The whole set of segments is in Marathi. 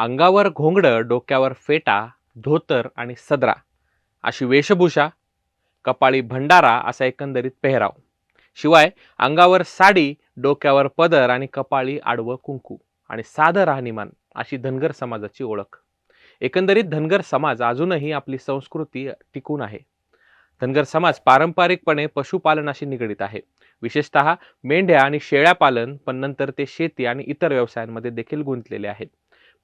अंगावर घोंगडं डोक्यावर फेटा धोतर आणि सदरा. अशी वेशभूषा कपाळी भंडारा असा एकंदरीत पेहराव. शिवाय अंगावर साडी डोक्यावर पदर आणि कपाळी आडवं कुंकू आणि साधं राहणीमान अशी धनगर समाजाची ओळख. एकंदरीत धनगर समाज अजूनही आपली संस्कृती टिकून आहे. धनगर समाज पारंपरिकपणे पशुपालनाशी निगडीत आहे. विशेषतः मेंढ्या आणि शेळ्या पालन पण नंतर ते शेती आणि इतर व्यवसायांमध्ये देखील गुंतलेले आहेत.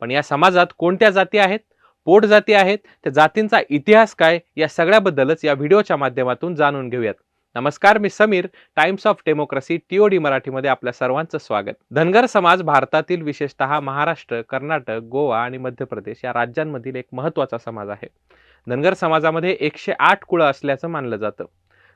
पण या समाजात कोणत्या जाती आहेत? पोट जाती आहेत? त्या जातींचा इतिहास काय? या सगळ्याबद्दलच या व्हिडिओच्या माध्यमातून जाणून घेऊयात. नमस्कार मी Samir Times of Democracy TOD मराठीमध्ये आपल्या सर्वांचं स्वागत. धनगर समाज भारतातील विशेषतः महाराष्ट्र कर्नाटक गोवा आणि मध्य प्रदेश या राज्यांमधील एक महत्त्वाचा समाज आहे. धनगर समाजामध्ये एकशे आठ कुळं असल्याचं मानलं जातं.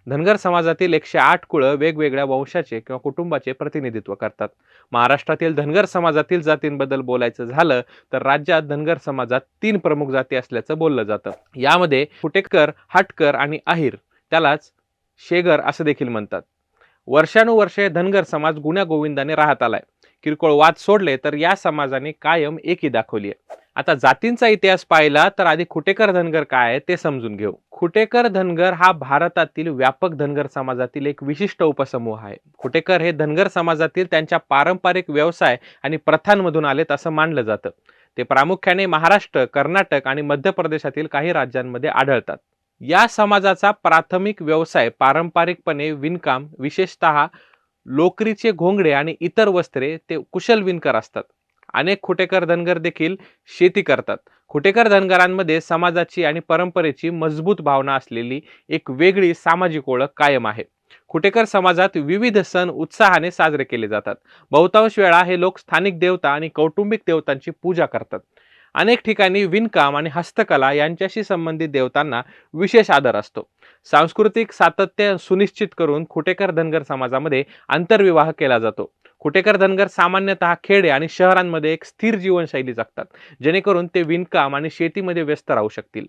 धनगर समाजातील एकशे आठ कुळं वेगवेगळ्या वंशाचे किंवा कुटुंबाचे प्रतिनिधित्व करतात. महाराष्ट्रातील धनगर समाजातील जातींबद्दल बोलायचं झालं तर राज्यात धनगर समाजात तीन प्रमुख जाती असल्याचं बोललं जातं. यामध्ये फुटेकर हाटकर आणि अहिर त्यालाच शेगर असं देखील म्हणतात. वर्षानुवर्षे धनगर समाज गुण्या गोविंदाने राहत आलाय. किरकोळ वाद सोडले तर या समाजाने कायम एकी दाखवली आहे. आता जातींचा इतिहास पाहिला तर आधी खुटेकर धनगर काय आहे ते समजून घेऊ. खुटेकर धनगर हा भारतातील व्यापक धनगर समाजातील एक विशिष्ट उपसमूह आहे. खुटेकर हे धनगर समाजातील त्यांच्या पारंपरिक व्यवसाय आणि प्रथांमधून आलेत असं मानलं जातं. ते प्रामुख्याने महाराष्ट्र कर्नाटक आणि मध्य प्रदेशातील काही राज्यांमध्ये आढळतात. या समाजाचा प्राथमिक व्यवसाय पारंपरिकपणे विणकाम विशेषतः लोकरीचे घोंगडे आणि इतर वस्त्रे ते कुशल विणकर असतात. अनेक खुटेकर धनगर देखील शेती करतात. खुटेकर धनगरांमध्ये समाजाची आणि परंपरेची मजबूत भावना असलेली एक वेगळी सामाजिक ओळख कायम आहे. खुटेकर समाजात विविध सण उत्साहाने साजरे केले जातात. बहुतांश वेळा हे लोक स्थानिक देवता आणि कौटुंबिक देवतांची पूजा करतात. अनेक ठिकाणी विणकाम आणि हस्तकला यांच्याशी संबंधित देवतांना विशेष आदर असतो. सांस्कृतिक सातत्य सुनिश्चित करून खुटेकर धनगर समाजामध्ये आंतरविवाह केला जातो. खुटेकर धनगर सामान्यतः खेडे आणि शहरांमध्ये एक स्थिर जीवनशैली जगतात जेणेकरून ते विणकाम आणि शेतीमध्ये व्यस्त राहू शकतील.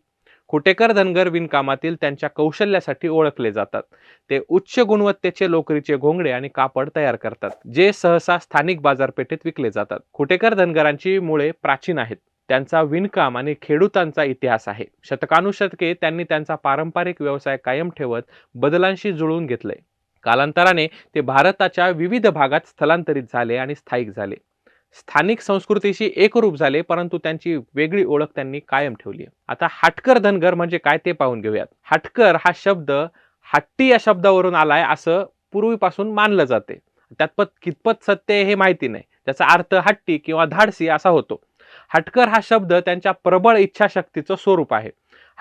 खुटेकर धनगर विणकामातील त्यांच्या कौशल्यासाठी ओळखले जातात. ते उच्च गुणवत्तेचे लोकरीचे घोंगडे आणि कापड तयार करतात जे सहसा स्थानिक बाजारपेठेत विकले जातात. खुटेकर धनगरांची मुळे प्राचीन आहेत. त्यांचा विणकाम आणि खेडूतांचा इतिहास आहे. शतकानुशतके त्यांनी त्यांचा पारंपरिक व्यवसाय कायम ठेवत बदलांशी जुळवून घेतले कालांतराने ते भारताच्या विविध भागात स्थलांतरित झाले आणि स्थायिक झाले. स्थानिक संस्कृतीशी एकरूप झाले परंतु त्यांची वेगळी ओळख त्यांनी कायम ठेवली. आता हाटकर धनगर म्हणजे काय ते पाहून घेऊयात. हाटकर हा शब्द हट्टी या शब्दावरून आलाय असं पूर्वीपासून मानलं जाते. त्यात पत कितपत सत्य हे माहिती नाही. त्याचा अर्थ हट्टी किंवा धाडसी असा होतो. हटकर हा शब्द त्यांच्या प्रबळ इच्छाशक्तीचं स्वरूप आहे.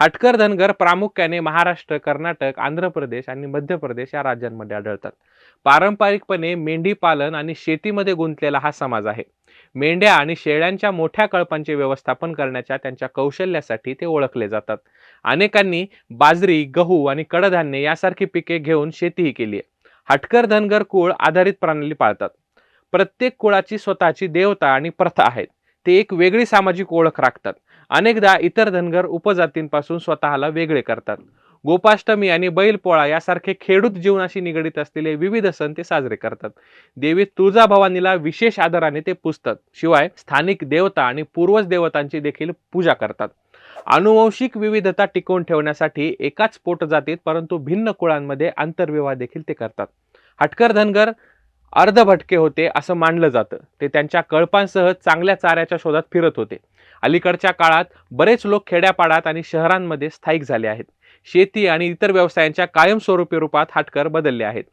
हटकर धनगर प्रामुख्याने महाराष्ट्र कर्नाटक आंध्र प्रदेश आणि मध्य प्रदेश या राज्यांमध्ये आढळतात. पारंपरिकपणे मेंढी पालन आणि शेतीमध्ये गुंतलेला हा समाज आहे. मेंढ्या आणि शेळ्यांच्या मोठ्या कळपांचे व्यवस्थापन करण्याच्या त्यांच्या कौशल्यासाठी ते ओळखले जातात. अनेकांनी बाजरी गहू आणि कडधान्य यासारखी पिके घेऊन शेतीही केली आहे. हटकर धनगर कुळ आधारित प्रणाली पाळतात. प्रत्येक कुळाची स्वतःची देवता आणि प्रथा आहेत. ते एक वेगळी सामाजिक ओळख राखतात. अनेकदा इतर धनगर उपजातींपासून स्वतःला वेगळे करतात. गोपाष्टमी आणि बैलपोळा यासारखे खेडूत जीवनाशी निगडीत असलेले विविध सण ते साजरे करतात. देवी तुळजाभवानीला विशेष आदराने ते पुजतात. शिवाय स्थानिक देवता आणि पूर्वज देवतांची देखील पूजा करतात. अनुवंशिक विविधता टिकवून ठेवण्यासाठी एकाच पोटजातीत परंतु भिन्न कुळांमध्ये आंतरविवाह देखील ते करतात. हटकर धनगर अर्धभटके होते असं मानलं जातं. ते त्यांच्या कळपांसह चांगल्या चाऱ्याच्या शोधात फिरत होते. अलीकडच्या काळात बरेच लोक खेड्यापाड्यात आणि शहरांमध्ये स्थायिक झाले आहेत. शेती आणि इतर व्यवसायांच्या कायमस्वरूपी रूपात हाटकर बदलले आहेत.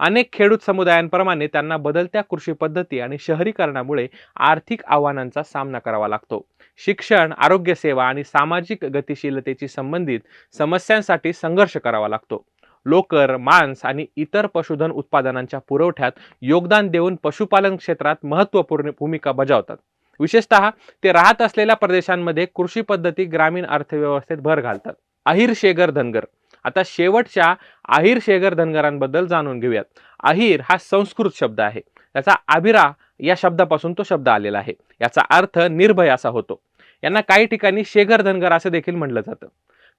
अनेक खेडूत समुदायांप्रमाणे त्यांना बदलत्या कृषी पद्धती आणि शहरीकरणामुळे आर्थिक आव्हानांचा सामना करावा लागतो. शिक्षण आरोग्यसेवा आणि सामाजिक गतिशीलतेची संबंधित समस्यांसाठी संघर्ष करावा लागतो. लोकर मांस आणि इतर पशुधन उत्पादनांच्या पुरवठ्यात योगदान देऊन पशुपालन क्षेत्रात महत्त्वपूर्ण भूमिका बजावतात. विशेषतः ते राहत असलेल्या प्रदेशांमध्ये कृषी पद्धती ग्रामीण अर्थव्यवस्थेत भर घालतात. अहिर शेगर धनगर. आता शेवटच्या अहिर शेगर धनगरांबद्दल जाणून घेऊयात. अहिर हा संस्कृत शब्द आहे. त्याचा आबिरा या शब्दापासून तो शब्द आलेला आहे. याचा अर्थ निर्भय असा होतो. यांना काही ठिकाणी शेगर धनगर असं देखील म्हटलं जातं.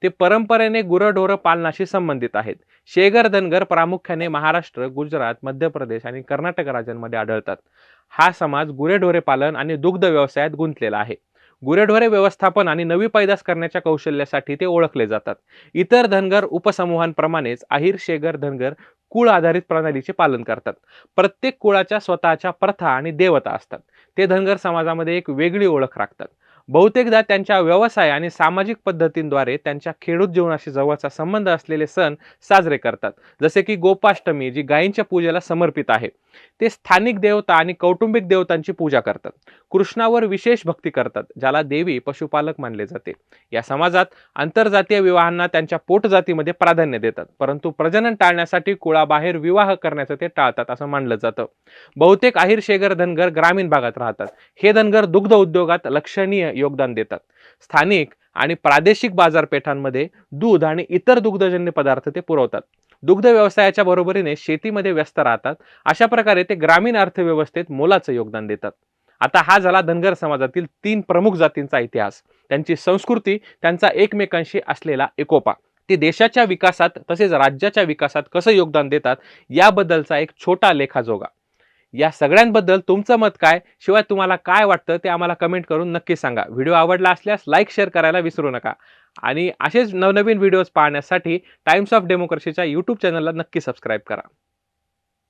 ते परंपरेने गुरढोरं पालनाशी संबंधित आहेत. शेगर धनगर प्रामुख्याने महाराष्ट्र गुजरात मध्य प्रदेश आणि कर्नाटक राज्यांमध्ये आढळतात. हा समाज गुरेढोरे पालन आणि दुग्ध व्यवसायात गुंतलेला आहे. गुरेढोरे व्यवस्थापन आणि नवी पैदास करण्याच्या कौशल्यासाठी ते ओळखले जातात. इतर धनगर उपसमूहांप्रमाणेच अहिर शेगर धनगर कुळ आधारित प्रणालीचे पालन करतात. प्रत्येक कुळाच्या स्वतःच्या प्रथा आणि देवता असतात. ते धनगर समाजामध्ये एक वेगळी ओळख राखतात. बहुतेकदा त्यांच्या व्यवसाय आणि सामाजिक पद्धतींद्वारे त्यांच्या खेडूत जीवनाशी जवळचा संबंध असलेले सण साजरे करतात. जसे की गोपाष्टमी जी गायींच्या पूजेला समर्पित आहे. ते स्थानिक देवता आणि कौटुंबिक देवतांची पूजा करतात. कृष्णावर विशेष भक्ती करतात ज्याला देवी पशुपालक मानले जाते. या समाजात आंतरजातीय विवाहांना त्यांच्या पोटजातीमध्ये प्राधान्य देतात परंतु प्रजनन टाळण्यासाठी कुळाबाहेर विवाह करण्याचं ते टाळतात असं मानलं जातं. बहुतेक आहिर शेगर धनगर ग्रामीण भागात राहतात. हे धनगर दुग्ध उद्योगात लक्षणीय योगदान देतात. स्थानिक आणि प्रादेशिक बाजारपेठांमध्ये दूध आणि इतर दुग्धजन्य पदार्थ ते पुरवतात. दुग्ध व्यवसायाच्या बरोबरीने शेतीमध्ये व्यस्त राहतात. अशा प्रकारे ते ग्रामीण अर्थव्यवस्थेत मोलाचं योगदान देतात. आता हा झाला धनगर समाजातील तीन प्रमुख जातींचा इतिहास. त्यांची संस्कृती त्यांचा एकमेकांशी असलेला एकोपा. ते देशाच्या विकासात तसेच राज्याच्या विकासात कसं योगदान देतात याबद्दलचा एक छोटा लेखाजोगा. या सगळ्यांबद्दल तुमचं मत काय शिवाय तुम्हाला काय वाटतं ते आम्हाला कमेंट करून नक्की सांगा. व्हिडिओ आवडला असल्यास लाईक शेअर करायला विसरू नका. आणि असेच नवनवीन व्हिडिओज पाहण्यासाठी टाइम्स ऑफ डेमोक्रेसीच्या यूट्यूब चॅनलला नक्की सबस्क्राईब करा.